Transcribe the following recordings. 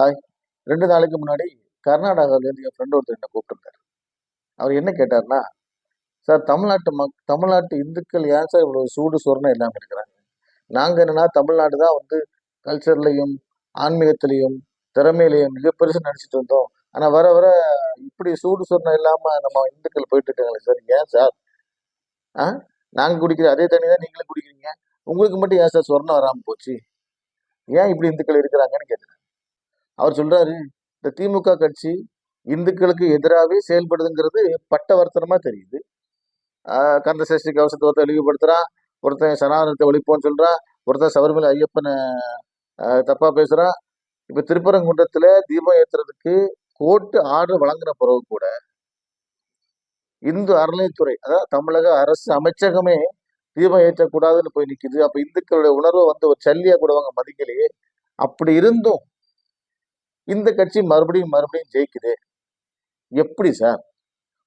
Hi ரெண்டு நாளைக்கு முன்னாடி கர்நாடகாவிலேருந்து என் ஃப்ரெண்ட் ஒருத்தர் என்ன கூப்பிட்டுருந்தார். அவர் என்ன கேட்டார்னா சார் தமிழ்நாட்டு மக் தமிழ்நாட்டு இந்துக்கள் ஏன் சார் இவ்வளோ சூடு சொரணம் இல்லாமல் இருக்கிறாங்க? நாங்கள் என்னன்னா தமிழ்நாடு தான் வந்து கல்ச்சர்லையும் ஆன்மீகத்திலையும் திறமையிலையும் மிக பெருசு நடிச்சிட்டு இருந்தோம் ஆனால் வர வர இப்படி சூடு சொரணம் இல்லாமல் நம்ம இந்துக்கள் போயிட்டு இருக்காங்களே சார் ஏன் சார்? ஆ? நாங்கள் குடிக்கிற அதே தண்ணி தான் நீங்களும் குடிக்கிறீங்க. உங்களுக்கு மட்டும் ஏன் சார் சொர்ணம் வராமல் போச்சு? ஏன் இப்படி இந்துக்கள் இருக்கிறாங்கன்னு கேட்டேன். அவர் சொல்றாரு இந்த திமுக கட்சி இந்துக்களுக்கு எதிராகவே செயல்படுதுங்கிறது பட்டவர்த்தனமா தெரியுது. கந்த சஷ்டி கவசத்தை ஒருத்தர் இழிவுபடுத்துறான் ஒருத்தன் சனாதனத்தை ஒழிப்போன்னு சொல்றான் ஒருத்தன் சபரிமலை ஐயப்பனை தப்பா பேசுறான். இப்ப திருப்பரங்குன்றத்துல தீபம் ஏற்றுறதுக்கு கோர்ட்டு ஆர்டர் வழங்கின பிறகு கூட இந்து அறநிலைத்துறை அதாவது தமிழக அரசு அமைச்சகமே தீபம் ஏற்றக்கூடாதுன்னு போய் நிற்கிது அப்ப இந்துக்களுடைய உணர்வை வந்து ஒரு சல்லியா கூட அவங்க மதிக்கலையே. அப்படி இருந்தும் இந்த கட்சி மறுபடியும் மறுபடியும் ஜெயிக்குது. எப்படி சார்?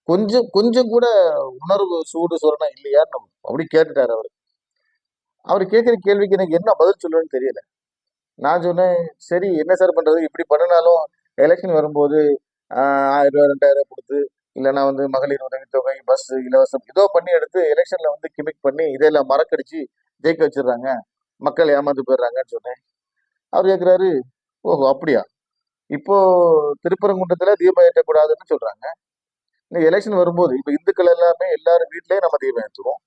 கொஞ்சம் கொஞ்சம் கூட உணர்வு சூடு சொரணம் இல்லையான்னு அப்படி கேட்டுட்டார் அவர். அவர் கேட்குற கேள்விக்கு எனக்கு என்ன பதில் சொல்லுன்னு தெரியல. நான் சொன்னேன் சரி என்ன சார் பண்ணுறது இப்படி பண்ணினாலும் எலெக்ஷன் வரும்போது ஆயிரம் ரூபா ரெண்டாயிரம் கொடுத்து இல்லைன்னா வந்து மகளிர் உதவித்தொகை பஸ் இலவசம் ஏதோ பண்ணி எடுத்து எலெக்ஷனில் வந்து கிமிக் பண்ணி இதெல்லாம் மறக்கடிச்சு ஜெயிக்க வச்சிடுறாங்க. மக்கள் ஏமாந்து போயிடுறாங்கன்னு சொன்னேன். அவர் கேட்குறாரு ஓஹோ அப்படியா? இப்போ திருப்பரங்குன்றத்துல தீபம் ஏற்றக்கூடாதுன்னு சொல்றாங்க. இந்த எலெக்ஷன் வரும்போது இப்போ இந்துக்கள் எல்லாமே எல்லாரும் வீட்லயே நம்ம தீபம் ஏற்றுவோம்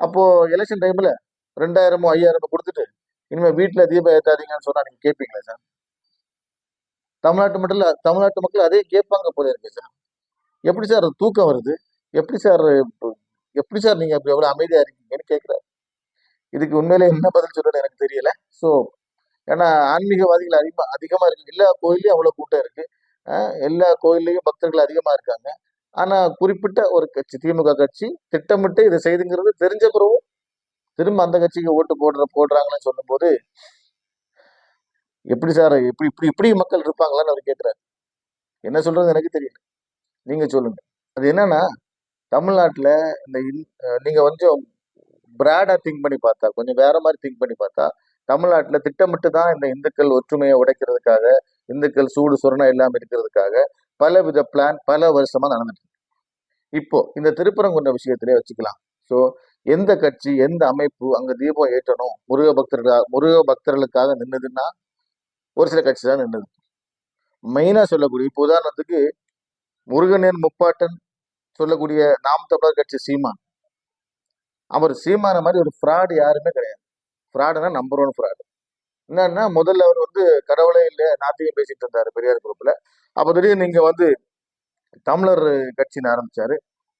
அப்போ எலெக்ஷன் டைம்ல ரெண்டாயிரமோ ஐயாயிரமோ கொடுத்துட்டு இனிமேல் வீட்டில் தீபம் ஏற்றாதீங்கன்னு சொன்னா நீங்க கேட்பீங்களா சார்? தமிழ்நாட்டு மட்டும் இல்ல தமிழ்நாட்டு மக்கள் அதே கேட்பாங்க போல இருக்கு சார். எப்படி சார் தூக்கம் வருது? எப்படி சார் எப்படி சார் நீங்க அப்படி எவ்வளவு அமைதியா இருக்கீங்கன்னு கேட்கிறாரு இதுக்கு உண்மையிலே என்ன பதில் சொல்றது எனக்கு தெரியல. ஸோ ஏன்னா ஆன்மீகவாதிகள் அதிகமாக அதிகமா இருக்கு. எல்லா கோயிலையும் அவ்வளவு கூட்டம் இருக்கு. எல்லா கோயில்லையும் பக்தர்கள் அதிகமா இருக்காங்க. ஆனா குறிப்பிட்ட ஒரு கட்சி திமுக கட்சி திட்டமிட்டு இதை செய்துங்கிறது தெரிஞ்ச பிறகும் திரும்ப அந்த கட்சிக்கு ஓட்டு போடுற போடுறாங்கன்னு சொல்லும்போது எப்படி சார் இப்படி இப்படி இப்படி மக்கள் இருப்பாங்களான்னு அவர் கேட்கிறாரு. என்ன சொல்றது எனக்கு தெரியல. நீங்க சொல்லுங்க. அது என்னன்னா தமிழ்நாட்டுல இந்த இந்- நீங்க கொஞ்சம் பிராடா திங்க் பண்ணி பார்த்தா கொஞ்சம் வேற மாதிரி திங்க் பண்ணி பார்த்தா தமிழ்நாட்டில் திட்டமிட்டு தான் இந்த இந்துக்கள் ஒற்றுமையை உடைக்கிறதுக்காக இந்துக்கள் சூடு சுரணம் இல்லாமல் இருக்கிறதுக்காக பல வித பிளான் பல வருஷமா நடந்துட்டு இப்போ இந்த திருப்பரங்குன்ற விஷயத்திலே வச்சுக்கலாம். ஸோ எந்த கட்சி எந்த அமைப்பு அங்க தீபம் ஏற்றணும்? முருக பக்தர்களாக முருக பக்தர்களுக்காக நின்றுதுன்னா ஒரு சில கட்சி தான் நின்றுது மெயினா சொல்லக்கூடிய இப்போ உதாரணத்துக்கு முருகனின் முப்பாட்டன் சொல்லக்கூடிய நாம் தமிழர் கட்சி சீமான். அவர் சீமான மாதிரி ஒரு ஃப்ராடு யாருமே கிடையாது. ஃப்ராடுனா நம்பர் ஒன் ஃப்ராடு என்னன்னா முதல்ல அவர் வந்து கடவுளே இல்லை நாத்திகம் பேசிட்டு இருந்தாரு பெரியார் குரூப்ல. அப்போ திடீர்னு நீங்க வந்து தமிழர் கட்சின்னு ஆரம்பிச்சாரு.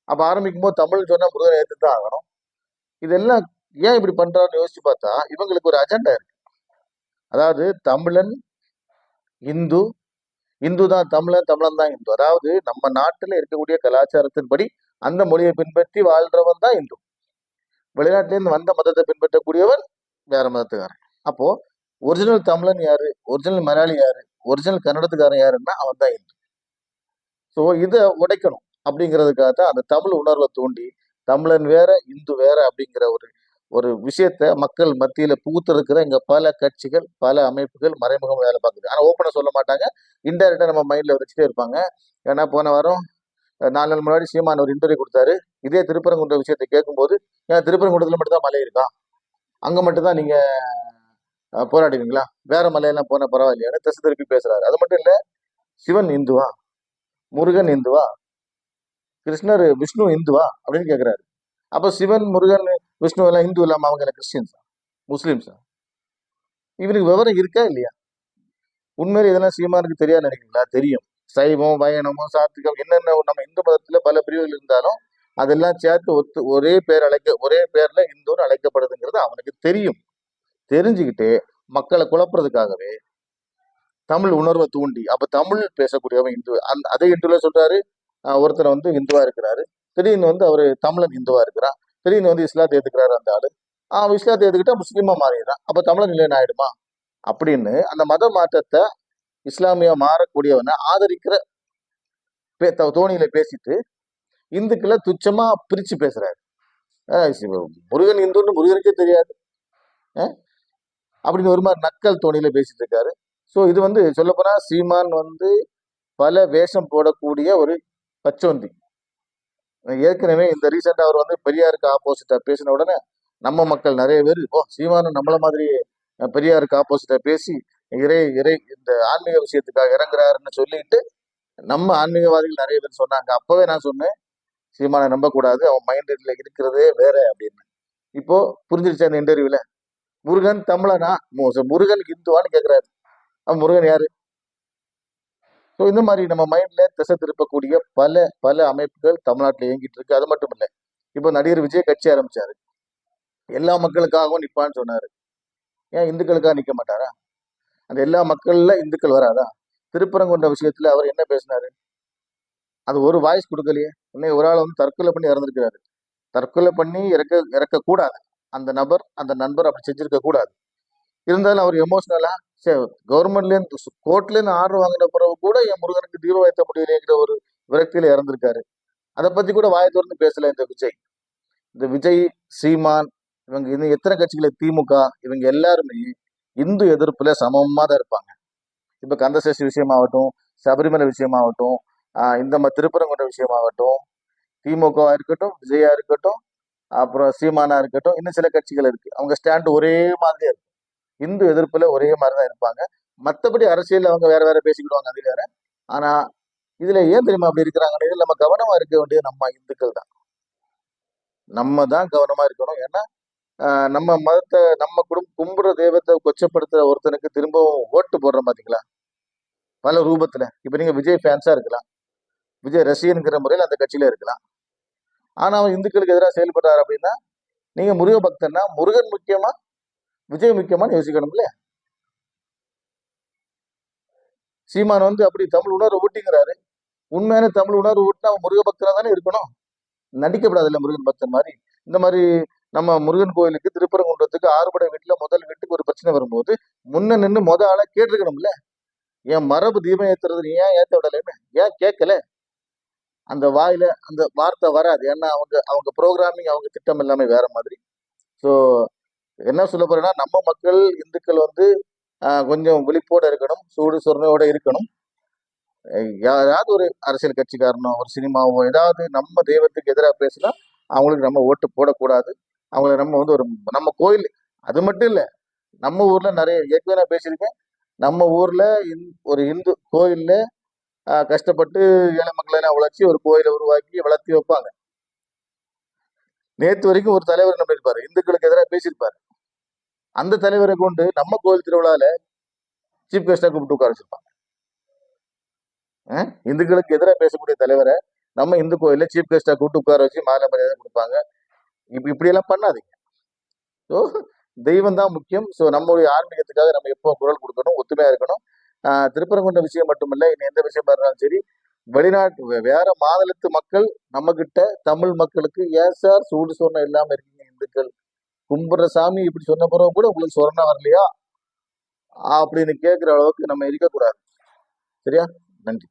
அப்போ ஆரம்பிக்கும் போது தமிழ் சொன்னா முருகனை ஏத்து தான் ஆகணும். இதெல்லாம் ஏன் இப்படி பண்றாருன்னு யோசிச்சு பார்த்தா இவங்களுக்கு ஒரு அஜெண்டா இருக்கு. அதாவது தமிழன் இந்து இந்து தான் தமிழன் தமிழன் தான் இந்து. அதாவது நம்ம நாட்டில் இருக்கக்கூடிய கலாச்சாரத்தின்படி அந்த மொழியை பின்பற்றி வாழ்றவன் தான் இந்து. வெளிநாட்டிலேருந்து வந்த மதத்தை பின்பற்றக்கூடியவன் வேற மதத்துக்காரன். அப்போ ஒரிஜினல் தமிழன் யாரு? ஒரிஜினல் மலையாளி யாரு? ஒரிஜினல் கன்னடத்துக்காரன் யாருன்னா அவன் தான் இந்து. ஸோ இதை உடைக்கணும் அப்படிங்கிறதுக்காக தான் அந்த தமிழ் உணர்வை தூண்டி தமிழன் வேற இந்து வேற அப்படிங்கிற ஒரு ஒரு விஷயத்த மக்கள் மத்தியில புகுத்திருக்கிற இங்க பல கட்சிகள் பல அமைப்புகள் மறைமுகம் வேலை பார்க்குது. ஆனா ஓப்பனா சொல்ல மாட்டாங்க. இன்டெரக்டா நம்ம மைண்ட்ல வச்சுட்டே இருப்பாங்க. ஏன்னா போன வாரம் நாலு நாள் முன்னாடி சீமான் ஒரு இன்டர்வியூ கொடுத்தாரு. இதே திருப்பரங்குன்ற விஷயத்தை கேட்கும்போது ஏன் திருப்பரங்குன்றத்துல மட்டும் தான் மலை இருக்கா? அங்கே மட்டும்தான் நீங்கள் போராடுவீங்களா? வேற மலையெல்லாம் போனால் பரவாயில்லையான்னு திசை திருப்பி பேசுகிறாரு அது மட்டும் இல்லை சிவன் இந்துவா? முருகன் இந்துவா? கிருஷ்ணர் விஷ்ணு இந்துவா? அப்படின்னு கேட்குறாரு அப்போ சிவன் முருகன் விஷ்ணு எல்லாம் இந்து இல்லாமல் அவங்க என்ன கிறிஸ்டின்ஸா முஸ்லீம்ஸா? இவனுக்கு விவரம் இருக்கா இல்லையா? உண்மையில இதெல்லாம் சீமானுக்கு தெரியாது நினைக்கிறீங்களா? தெரியும். சைவம் வயனமும் சாத்விகம் என்னென்ன நம்ம இந்து மதத்தில் பல பிரிவுகள் இருந்தாலும் அதெல்லாம் சேர்த்து ஒத்து ஒரே பேர் அழைக்க ஒரே பேர்ல இந்துன்னு அழைக்கப்படுதுங்கிறது அவனுக்கு தெரியும். தெரிஞ்சுக்கிட்டு மக்களை குழப்புறதுக்காகவே தமிழ் உணர்வை தூண்டி அப்ப தமிழ் பேசக்கூடியவன் இந்து அந் அதே இன்றுல சொல்றாரு ஒருத்தர் வந்து இந்துவா இருக்கிறாரு திடீர்னு வந்து அவரு தமிழன் இந்துவா இருக்கிறான் திடீர்னு வந்து இஸ்லாத்தை ஏத்துக்கிறாரு அந்த ஆளு ஆஹ் இஸ்லாத்தை ஏத்துக்கிட்டா முஸ்லீமா மாறிடுறான் அப்ப தமிழன் இல்லைன்னு ஆயிடுமா? அப்படின்னு அந்த மத மாற்றத்தை இஸ்லாமியா மாறக்கூடியவனை ஆதரிக்கிற பே- த- தோணியில பேசிட்டு இந்துக்களை துச்சமாக பிரித்து பேசுகிறாரு முருகன் இந்துன்னு முருகனுக்கே தெரியாது. அப்படின்னு ஒரு மாதிரி நக்கல் தோணியில் பேசிட்டு இருக்காரு. ஸோ இது வந்து சொல்லப்போனால் சீமான் வந்து பல வேஷம் போடக்கூடிய ஒரு பச்சோந்தி ஏற்கனவே இந்த ரீசெண்டாக அவர் வந்து பெரியாருக்கு ஆப்போசிட்டாக பேசின உடனே நம்ம மக்கள் நிறைய பேர் ஓ சீமானும் நம்மளை மாதிரி பெரியாருக்கு ஆப்போசிட்டாக பேசி இறை இறை இந்த ஆன்மீக விஷயத்துக்காக இறங்குறாருன்னு சொல்லிட்டு நம்ம ஆன்மீகவாதிகள் நிறைய பேர் சொன்னாங்க. அப்பவே நான் சொன்னேன் சீமானை நம்பக்கூடாது அவன் மைண்ட் மைண்டில் இருக்கிறதே வேற அப்படின்னு. இப்போ புரிஞ்சிருச்சு அந்த இன்டர்வியூல முருகன் தமிழனா? முருகன் இந்துவான்னு கேட்கிறாரு அவன் முருகன் யாரு? ஸோ இந்த மாதிரி நம்ம மைண்ட்ல திசை திருப்பக்கூடிய பல பல அமைப்புகள் தமிழ்நாட்டில் இயங்கிட்டு இருக்கு. அது மட்டும் இல்லை இப்போ நடிகர் விஜய் கட்சி ஆரம்பிச்சாரு. எல்லா மக்களுக்காகவும் நிப்பான்னு சொன்னாரு. ஏன் இந்துக்களுக்காக நிக்க மாட்டாரா? அந்த எல்லா மக்கள்ல இந்துக்கள் வராதா? திருப்பரங்குன்ற விஷயத்துல அவர் என்ன பேசினாரு? அது ஒரு வாய்ஸ் கொடுக்கலையே. உடனே ஒரு ஆள் வந்து தற்கொலை பண்ணி இறந்துருக்கிறாரு. தற்கொலை பண்ணி இறக்க இறக்கக்கூடாது. அந்த நபர் அந்த நண்பர் அப்படி செஞ்சிருக்க கூடாது. இருந்தாலும் அவர் எமோஷ்னலா சரி கவர்மெண்ட்லேருந்து கோர்ட்லேருந்து ஆர்டர் வாங்கின பிறகு கூட என் முருகனுக்கு தீபம் வைத்த முடியலைங்கிற ஒரு விரக்தியில இறந்திருக்காரு. அதை பத்தி கூட வாயை திறந்து பேசல இந்த விஜய். இந்த விஜய் சீமான் இவங்க இன்னும் எத்தனை கட்சிகளை? திமுக இவங்க எல்லாருமே இந்து எதிர்ப்புல சமமா தான் இருப்பாங்க. இப்ப கந்தசஷ்டி விஷயமாகட்டும் சபரிமலை விஷயமாகட்டும் இந்த மாதிரி திருப்பரங்குன்ற விஷயமாகட்டும் திமுகவா இருக்கட்டும் விஜயா இருக்கட்டும் அப்புறம் சீமானா இருக்கட்டும் இன்னும் சில கட்சிகள் இருக்கு. அவங்க ஸ்டாண்ட் ஒரே மாதிரி இருக்கும் இந்து எதிர்ப்புல ஒரே மாதிரி தான் இருப்பாங்க. மற்றபடி அரசியல் அவங்க வேற வேற பேசிக்கிடுவாங்க அது வேற. ஆனா இதுல ஏன் தெரியுமா அப்படி இருக்கிறாங்கன்னு நம்ம கவனமா இருக்க வேண்டியது நம்ம இந்துக்கள் தான். நம்ம தான் கவனமா இருக்கணும். ஏன்னா நம்ம மதத்தை நம்ம குடும்ப கும்புற தெய்வத்தை கொச்சப்படுத்துற ஒருத்தனுக்கு திரும்பவும் ஓட்டு போடுறோம் பாத்தீங்களா? பல ரூபத்துல. இப்ப நீங்க விஜய் ஃபேன்ஸா இருக்கலாம். விஜய் ரசிகன்கிற முறையில் அந்த கட்சியில இருக்கலாம். ஆனா அவன் இந்துக்களுக்கு எதிராக செயல்படுறாரு அப்படின்னா நீங்க முருக பக்தன்னா முருகன் முக்கியமா விஜய் முக்கியமான்னு யோசிக்கணும்ல. சீமான் வந்து அப்படி தமிழ் உணர்வு ஊட்டிங்கிறாரு. உண்மையான தமிழ் உணர்வு ஊட்டினா அவன் முருக பக்தனா தானே இருக்கணும். நடிக்கப்படாதுல்ல முருகன் பக்தன் மாதிரி. இந்த மாதிரி நம்ம முருகன் கோயிலுக்கு திருப்பரங்குன்றத்துக்கு ஆறுபடை வீட்டுல முதல் வீட்டுக்கு ஒரு பிரச்சனை வரும்போது முன்ன நின்று முத ஆளா கேட்டிருக்கணும்ல. என் மரபு தீபம் ஏத்துறது நீ ஏன் ஏத்த விடலைன்னு? ஏன் கேட்கல? அந்த வாயில அந்த வார்த்தை வராது. ஏன்னா அவங்க அவங்க ப்ரோக்ராமிங் அவங்க திட்டம் எல்லாமே வேற மாதிரி. ஸோ என்ன சொல்ல போறேன்னா நம்ம மக்கள் இந்துக்கள் வந்து கொஞ்சம் விழிப்போட இருக்கணும் சூடு சொர்ணையோட இருக்கணும். யாராவது ஒரு அரசியல் கட்சிக்காரனோ ஒரு சினிமாவோ ஏதாவது நம்ம தெய்வத்துக்கு எதிராக பேசினா அவங்களுக்கு நம்ம ஓட்டு போடக்கூடாது. அவங்கள நம்ம வந்து ஒரு நம்ம கோயில். அது மட்டும் இல்லை நம்ம ஊர்ல நிறைய ஏற்கனவே நான் பேசியிருக்கேன். நம்ம ஊர்ல இந்- ஒரு இந்து கோயில்ல கஷ்டப்பட்டு ஏழை மக்களை எல்லாம் உழைச்சி ஒரு கோயிலை உருவாக்கி வளர்த்தி வைப்பாங்க. நேத்து வரைக்கும் ஒரு தலைவர் என்ன பண்ணிருப்பாரு? இந்துக்களுக்கு எதிராக பேசியிருப்பாரு. அந்த தலைவரை கொண்டு நம்ம கோயில் திருவிழால சீஃப் கெஸ்டா கூப்பிட்டு உட்கார வச்சிருப்பாங்க. இந்துக்களுக்கு எதிராக பேசக்கூடிய தலைவரை நம்ம இந்து கோயில்ல சீஃப் கெஸ்டா கூப்பிட்டு உட்கார வச்சு மாலை மரியாதை கொடுப்பாங்க. இப்ப இப்படி எல்லாம் பண்ணாதீங்க. ஸோ தெய்வம் தான் முக்கியம். ஸோ நம்மளுடைய ஆன்மீகத்துக்காக நம்ம எப்போ குரல் கொடுக்கணும் ஒத்துமையா இருக்கணும். திருப்பரங்குன்ற விஷயம் மட்டுமல்ல இனி எந்த விஷயமா இருந்தாலும் சரி வெளிநாட்டு வே- வேற மாநிலத்து மக்கள் நம்ம கிட்ட தமிழ் மக்களுக்கு ஏன் சார் சூடு சொன்ன இல்லாம இருக்கீங்க இந்துக்கள். கும்பிடுற சாமி இப்படி சொன்ன பிறகு கூட உங்களுக்கு சொரணம் வரலையா? அப்படின்னு கேட்குற அளவுக்கு நம்ம இருக்கக்கூடாது. சரியா? நன்றி.